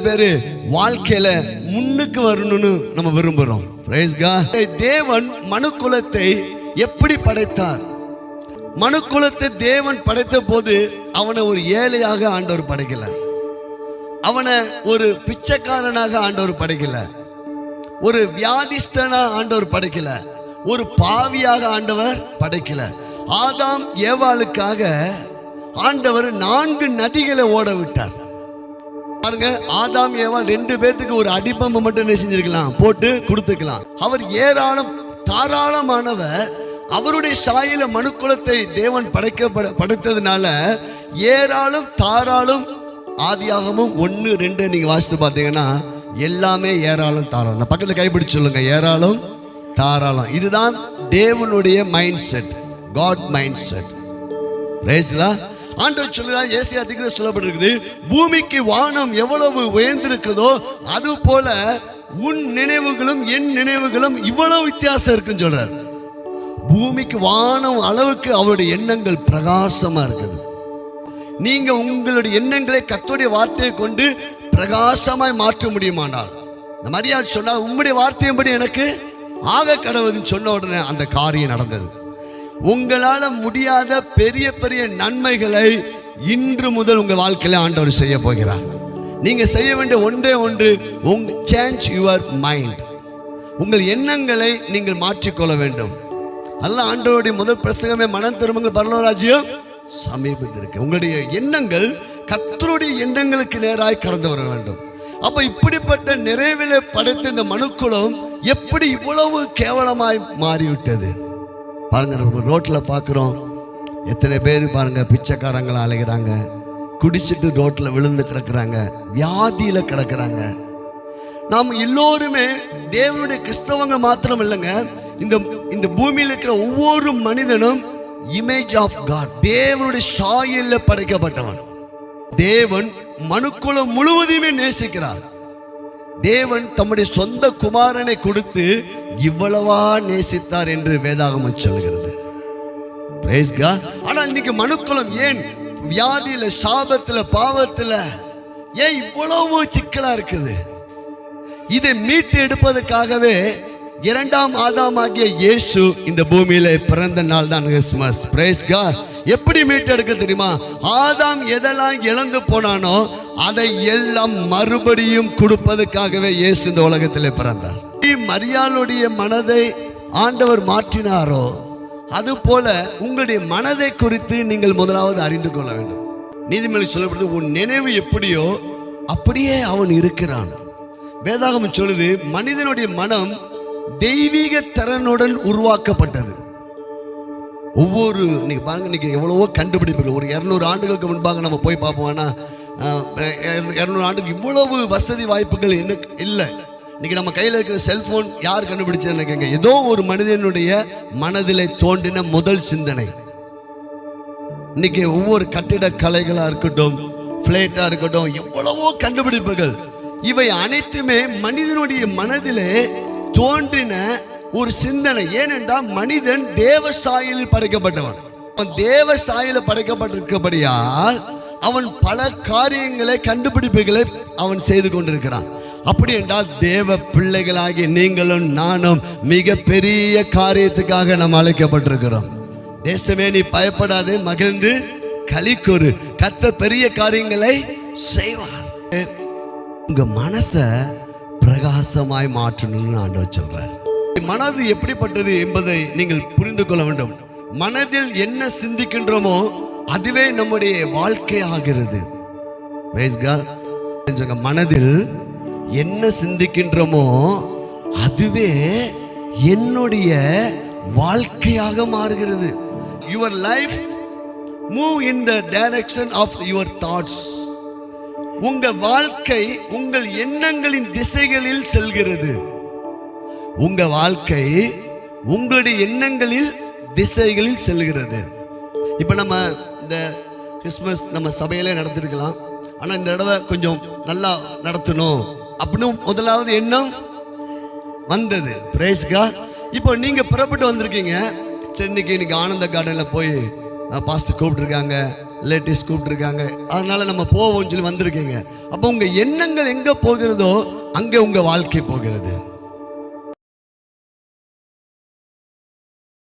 பேரு வாழ்க்கையில முன்னுக்கு வரணும்னு நம்ம விரும்புறோம். தேவன் மனுக்குலத்தை எப்படி படைத்தார்? மனுக்குலத்தை தேவன் படைத்த போது அவனை ஒரு ஏழையாக ஆண்டவர் படைக்கல. அவனை ஒரு பிச்சைக்காரனாக ஆண்டவர் படைக்கல. ஒரு வியாதிஸ்தனா ஆண்டவர் படைக்கல. ஒரு பாவியாக ஆண்டவர் படைக்கல. ஆதாம் ஏவாளுக்காக ஆண்டவர் நான்கு நதிகளை ஓட விட்டார் பாருங்க ஆதாம் ஏவாள் ரெண்டு பேத்துக்கு ஒரு அடிப்பம்பு மட்டும் என்ன செஞ்சிருக்கலாம்? போட்டு கொடுத்துக்கலாம். அவர் ஏராளம் தாராளமானவர். அவருடைய சாயில மனுக்குலத்தை தேவன் படைக்க படைத்ததுனால ஏராளம் தாராளம் ஆதியாகமும் ஒன்று ரெண்டு நீங்கள் வாசித்து பார்த்தீங்கன்னா எல்லாமே ஏராளம் தாராளம். நான் பக்கத்தில் கைப்பிடிச்சு சொல்லுங்க. ஏராளம் தாராளம். இதுதான் தேவனுடைய mind set God mind set ரேஸ்லா ஆண்டவர் சொல்லுதா? ஏசியா அதிகம் சொல்லப்பட்டிருக்குது பூமிக்கு வானம் எவ்வளவு உயர்ந்திருக்குதோ அது போல உன் நினைவுகளும் என் நினைவுகளும் இவ்வளவு வித்தியாசம் இருக்குன்னு சொல்றார். பூமிக்கு வானம் அளவுக்கு அவருடைய எண்ணங்கள் பிரகாசமா இருக்குது. நீங்க உங்களுடைய எண்ணங்களை கத்தோடைய வார்த்தையை கொண்டு பிரகாசமாய் மாற்ற முடியுமானால்? இந்த மரியாதை சொன்னால் உங்களுடைய வார்த்தையின்படி எனக்கு ஆக கடவுதுன்னு சொன்ன உடனே அந்த காரியம் நடந்தது. உங்களால முடியாத பெரிய பெரிய நன்மைகளை இன்று முதல் உங்க வாழ்க்கையில ஆண்டவர் செய்ய போகிறார். நீங்க செய்ய வேண்டிய ஒன்றே ஒன்று உங்க சேஞ்ச் யுவர் மைண்ட் உங்கள் எண்ணங்களை நீங்கள் மாற்றிக்கொள்ள வேண்டும். அல்ல ஆண்டவருடைய முதல் பிரசங்கமே மனம் திரும்புங்கள் பரலோராஜ்யம் சமீபத்திற்கு உங்களுடைய எண்ணங்கள் கத்தருடைய எண்ணங்களுக்கு நேராய் கடந்து வர வேண்டும். அப்ப இப்படிப்பட்ட நிறைவில படைத்த இந்த மனுக்குளம் எப்படி இவ்வளவு கேவலமாய் மாறிவிட்டது? பாருங்க நம்ம ரோட்டில் பார்க்குறோம் எத்தனை பேர் பாருங்க பிச்சைக்காரங்களை அலைகிறாங்க குடிச்சிட்டு ரோட்டில் விழுந்து கிடக்குறாங்க. வியாதியில் கிடக்குறாங்க. நாம் எல்லோருமே தேவனுடைய கிறிஸ்தவங்க மாத்திரம் இல்லைங்க. இந்த இந்த பூமியில் இருக்கிற ஒவ்வொரு மனிதனும் இமேஜ் ஆஃப் காட் தேவனுடைய சாயலில் படைக்கப்பட்டவன். தேவன் மனுக்குலம் முழுவதையுமே நேசிக்கிறார். தேவன் தம்முடைய சொந்த குமாரனை கொடுத்து இவ்வளவா நேசித்தார் என்று வேதாகமம் சொல்கிறது. ஆனால் இன்னைக்கு மனுக்குலம் ஏன் வியாதியில சாபத்துல பாவத்துல ஏன் இவ்வளவு சிக்கலா இருக்குது? இதை மீட்டு எடுப்பதற்காகவே இரண்டாம் ஆதாம் ஆகிய இயேசு இந்த பூமியில பிறந்த நாள் தான் கிறிஸ்துமஸ். பிரைஸ்கா எப்படி மீட்டு எடுக்க தெரியுமா? ஆதாம் எதெல்லாம் இழந்து போனானோ அதை எல்லாம் மறுபடியும் கொடுப்பதற்காகவே இயேசு இந்த உலகத்தில் பிறந்தார். மரியாளுடைய மனதை ஆண்டவர் மாற்றினாரோ அது போல உங்களுடைய மனதை குறித்து நீங்கள் முதலாவது அறிந்து கொள்ள வேண்டும். நீதிமொழி சொல்லப்படுது உன் நினைவு எப்படியோ அப்படியே அவன் இருக்கிறான். வேதாகமம் சொல்லுது மனிதனுடைய மனம் தெய்வீக திறனுடன் உருவாக்கப்பட்டது. ஒவ்வொரு இன்னைக்கு பாருங்க இன்னைக்கு எவ்வளவோ கண்டுபிடிப்புகள். ஒரு இரநூறு ஆண்டுகளுக்கு முன்பாக நம்ம போய் பார்ப்போம் ஆனால் இரநூறு ஆண்டுக்கு இவ்வளவு வசதி வாய்ப்புகள் என்ன இல்லை. இன்னைக்கு நம்ம கையில் இருக்கிற செல்ஃபோன் யார் கண்டுபிடிச்சதுன்னு கேங்க ஏதோ ஒரு மனிதனுடைய மனதில் தோன்றின முதல் சிந்தனை. இன்னைக்கு ஒவ்வொரு கட்டிட இருக்கட்டும் ஃப்ளேட்டாக இருக்கட்டும் எவ்வளவோ கண்டுபிடிப்புகள். இவை அனைத்துமே மனிதனுடைய மனதிலே தோன்றின ஒரு சிந்தனை. ஏனென்றால் மனிதன் தேவ சாயலில் படைக்கப்பட்டவன். தேவ சாயலில் படைக்கப்பட்டிருக்கபடியால் அவன் பல காரியங்களை கண்டுபிடிப்புகளை அவன் செய்து கொண்டிருக்கிறான். அப்படி என்றால் தேவ பிள்ளைகளாகிய நீங்களும் நானும் மிக பெரிய காரியத்துக்காக நாம் அழைக்கப்பட்டிருக்கிறோம். தேசமே நீ பயப்படாதே மகிழ்ந்து களிக்கொரு. கத்த பெரிய காரியங்களை செய்வார். உங்க மனச பிரகாசமாய் மாற்றணும்னு ஆண்டவர் சொல்றார். மனது எப்படிப்பட்டது என்பதை நீங்கள் புரிந்து கொள்ள வேண்டும். மனதில் என்ன சிந்திக்கின்றோமோ அதுவே நம்முடைய வாழ்க்கை ஆகிறது மனதில் என்ன சிந்திக்கின்றோமோ அதுவே என்னுடைய வாழ்க்கையாக மாறுகிறது. Your life move in the direction of your thoughts உங்க வாழ்க்கை உங்கள் எண்ணங்களின் திசைகளில் செல்கிறது. உங்க வாழ்க்கை உங்களுடைய எண்ணங்களில் திசைகளில் செல்கிறது. இப்போ நம்ம இந்த கிறிஸ்மஸ் நம்ம சபையிலே நடத்திருக்கலாம் ஆனால் இந்த தடவை கொஞ்சம் நல்லா நடத்தணும். அப்படின்னு முதலாவது எண்ணம் வந்தது. பிரேஸ்கா இப்போ நீங்கள் புறப்பட்டு வந்திருக்கீங்க. சரி இன்னைக்கு இன்னைக்கு ஆனந்த கார்டனில் போய் பாஸ்டர் கூப்பிட்ருக்காங்க ரிலேட்டிவ்ஸ் கூப்பிட்ருக்காங்க அதனால் நம்ம போவோம்னு சொல்லி வந்திருக்கீங்க. அப்போ உங்கள் எண்ணங்கள் எங்கே போகிறதோ அங்கே உங்கள் வாழ்க்கை போகிறது.